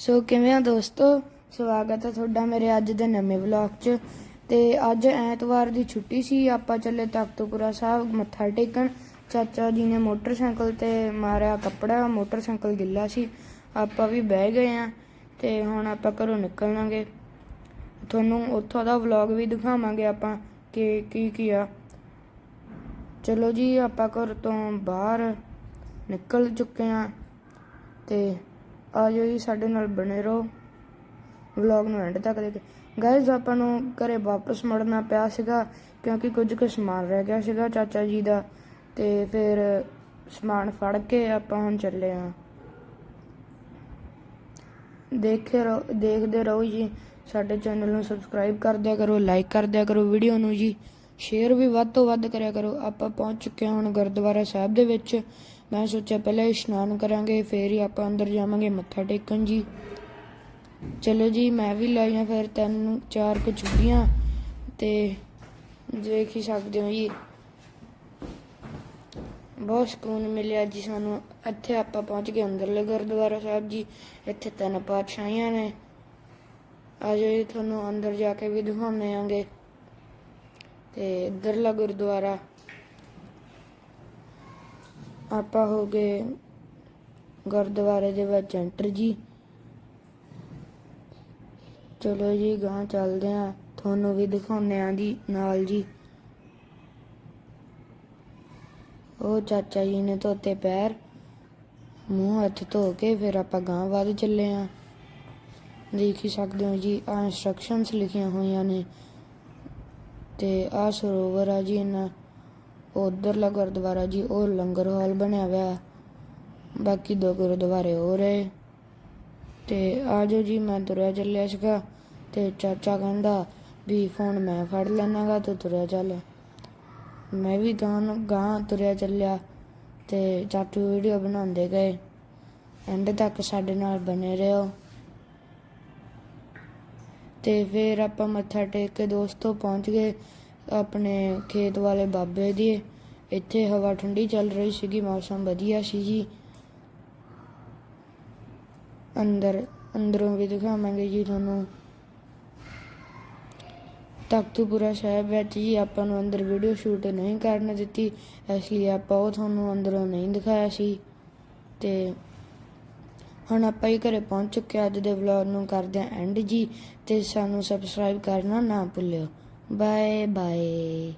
ਸੋ ਕਿਵੇਂ ਆ ਦੋਸਤੋ? ਸਵਾਗਤ ਹੈ ਤੁਹਾਡਾ ਮੇਰੇ ਅੱਜ ਦੇ ਨਵੇਂ ਵਲੌਗ 'ਚ। ਤੇ ਅੱਜ ਐਤਵਾਰ ਦੀ ਛੁੱਟੀ ਸੀ, ਆਪਾਂ ਚੱਲੇ ਤਖਤਪੁਰਾ ਸਾਹਿਬ, ਮੱਥਾ ਟੇਕਣ। ਚਾਚਾ ਜੀ ਨੇ ਮੋਟਰਸਾਈਕਲ ਤੇ ਮਾਰਿਆ ਕੱਪੜਾ, ਮੋਟਰਸਾਈਕਲ ਗਿੱਲਾ ਸੀ। ਆਪਾਂ ਵੀ ਬਹਿ ਗਏ ਆ ਤੇ ਹੁਣ ਆਪਾਂ ਘਰੋਂ ਨਿਕਲਾਂਗੇ। ਤੁਹਾਨੂੰ ਉੱਥੋਂ ਦਾ ਵਲੌਗ ਵੀ ਦਿਖਾਵਾਂਗੇ ਆਪਾਂ ਕਿ ਕੀ ਕੀ ਆ ਚਲੋ ਜੀ, ਆਪਾਂ ਘਰ ਤੋਂ ਬਾਹਰ ਨਿਕਲ ਚੁੱਕੇ ਆ ਤੇ ਆ ਜਾਓ ਜੀ, ਸਾਡੇ ਨਾਲ ਬਣੇ ਰਹੋ। ਵਲੌਗ ਨੂੰ ਐਂਡ ਤੱਕ ਦੇਖ ਗਾਇਜ਼ ਆਪਾਂ ਨੂੰ ਘਰੇ ਵਾਪਸ ਮੁੜਨਾ ਪਿਆ ਸੀਗਾ, ਕਿਉਂਕਿ ਕੁਝ ਕੁ ਸਮਾਨ ਰਹਿ ਗਿਆ ਸੀਗਾ ਚਾਚਾ ਜੀ ਦਾ। ਤੇ ਫਿਰ ਸਮਾਨ ਫੜ ਕੇ ਆਪਾਂ ਹੁਣ ਚੱਲੇ ਆ। ਦੇਖੇ ਰਹੋ, ਦੇਖਦੇ ਰਹੋ ਜੀ। ਸਾਡੇ ਚੈਨਲ ਨੂੰ ਸਬਸਕ੍ਰਾਈਬ ਕਰ ਦਿਆ ਕਰੋ ਲਾਈਕ ਕਰ ਦਿਆ ਕਰੋ ਵੀਡੀਓ ਨੂੰ ਜੀ। ਸ਼ੇਅਰ ਵੀ ਵੱਧ ਤੋਂ ਵੱਧ ਕਰਿਆ ਕਰੋ। ਆਪਾਂ ਪਹੁੰਚ ਚੁੱਕੇ ਹਾਂ ਹੁਣ ਗੁਰਦੁਆਰਾ ਸਾਹਿਬ ਦੇ ਵਿੱਚ। ਮੈਂ ਸੋਚਿਆ ਪਹਿਲਾਂ ਇਸ਼ਨਾਨ ਕਰਾਂਗੇ, ਫੇਰ ਹੀ ਆਪਾਂ ਅੰਦਰ ਜਾਵਾਂਗੇ, ਮੱਥਾ ਟੇਕਣ ਜੀ। ਚਲੋ ਜੀ, ਮੈਂ ਵੀ ਲਾਈਆਂ ਫਿਰ ਤਿੰਨ, ਚਾਰ ਕੁ ਛੁੱਟੀਆਂ ਤੇ ਦੇਖ ਹੀ ਸਕਦੇ ਹੋ ਜੀ। ਬਹੁਤ ਸਕੂਨ ਮਿਲਿਆ ਜੀ ਸਾਨੂੰ। ਇੱਥੇ ਆਪਾਂ ਪਹੁੰਚ ਗਏ ਅੰਦਰਲੇ ਗੁਰਦੁਆਰਾ ਸਾਹਿਬ ਜੀ। ਇੱਥੇ ਤਿੰਨ ਪਾਤਸ਼ਾਹੀਆਂ ਨੇ। ਆ ਤੁਹਾਨੂੰ ਅੰਦਰ ਜਾ ਕੇ ਵੀ ਦਿਖਾਉਂਦੇ ਆਂਗੇ। ਤੇ ਇੱਧਰਲਾ ਗੁਰਦੁਆਰਾ ਆਪਾਂ ਹੋ ਗਏ ਗੁਰਦੁਆਰੇ ਦੇ ਵਿੱਚ ਐਂਟਰ ਜੀ। ਚਲੋ ਜੀ ਗਾਂ ਚੱਲਦੇ ਆ। ਤੁਹਾਨੂੰ ਵੀ ਦਿਖਾਉਂਦੇ ਆ ਜੀ, ਨਾਲ ਜੀ। ਉਹ ਚਾਚਾ ਜੀ ਨੇ ਧੋਤੇ ਪੈਰ, ਮੂੰਹ ਹੱਥ ਧੋ ਕੇ ਫਿਰ ਆਪਾਂ ਗਾਂ ਵੱਧ ਚੱਲੇ ਆ। ਦੇਖ ਹੀ ਸਕਦੇ ਹੋ ਜੀ ਆ ਇਨਸਟਰਕਸ਼ਨਸ ਲਿਖੀਆਂ ਹੋਈਆਂ ਨੇ। ਤੇ ਆ ਸਰੋਵਰ ਆ ਜੀ ਇਹਨਾਂ ਉਧਰਲਾ ਗੁਰਦੁਆਰਾ ਜੀ, ਉਹ ਲੰਗਰ ਹਾਲ ਬਣਿਆ ਹੋਇਆ ਬਾਕੀ ਦੋ ਗੁਰਦੁਆਰੇ ਹੋ। ਰਹੇ ਤੇ ਆ ਜਾਓ ਜੀ, ਮੈਂ ਤੁਰਿਆ ਚੱਲਿਆ ਸੀਗਾ ਤੇ ਚਾਚਾ ਕਹਿੰਦਾ ਵੀ ਫੋਨ ਮੈਂ ਫੜ ਲੈਣਾਗਾ ਤੇ ਤੁਰਿਆ ਚੱਲ। ਮੈਂ ਵੀ ਗਾਂ ਗਾਂ ਤੁਰਿਆ ਚੱਲਿਆ ਤੇ ਚਾਚੂ ਵੀਡੀਓ ਬਣਾਉਂਦੇ ਗਏ। ਐਂਡ ਤੱਕ ਸਾਡੇ ਨਾਲ ਬਨੇ ਰਹੋ। ਤੇ ਫਿਰ ਆਪਾਂ ਮੱਥਾ ਟੇਕ ਕੇ ਦੋਸਤੋ ਪਹੁੰਚ ਗਏ। ਆਪਣੇ ਖੇਤ ਵਾਲੇ ਬਾਬੇ ਦੀ। ਇੱਥੇ ਹਵਾ ਠੰਡੀ ਚੱਲ ਰਹੀ ਸੀਗੀ, ਮੌਸਮ ਵਧੀਆ ਸੀ ਜੀ। ਅੰਦਰ, ਅੰਦਰੋਂ ਵੀ ਦਿਖਾਵਾਂਗੇ ਜੀ ਤੁਹਾਨੂੰ। ਤਖਤਪੁਰਾ ਸਾਹਿਬ ਵਿੱਚ ਜੀ ਆਪਾਂ ਨੂੰ ਅੰਦਰ ਵੀਡੀਓ ਸ਼ੂਟ ਨਹੀਂ ਕਰਨ ਦਿੱਤੀ, ਇਸ ਲਈ ਆਪਾਂ ਉਹ ਤੁਹਾਨੂੰ ਅੰਦਰੋਂ ਨਹੀਂ ਦਿਖਾਇਆ ਸੀ। ਤੇ ਹੁਣ ਆਪਾਂ ਹੀ ਘਰੇ ਪਹੁੰਚ ਚੁੱਕੇ ਅੱਜ ਦੇ ਵਲੌਗ ਨੂੰ ਕਰਦੇ ਹਾਂ ਐਂਡ ਜੀ। ਤੇ ਸਾਨੂੰ ਸਬਸਕ੍ਰਾਈਬ ਕਰਨਾ ਨਾ ਭੁੱਲਿਓ। Bye bye.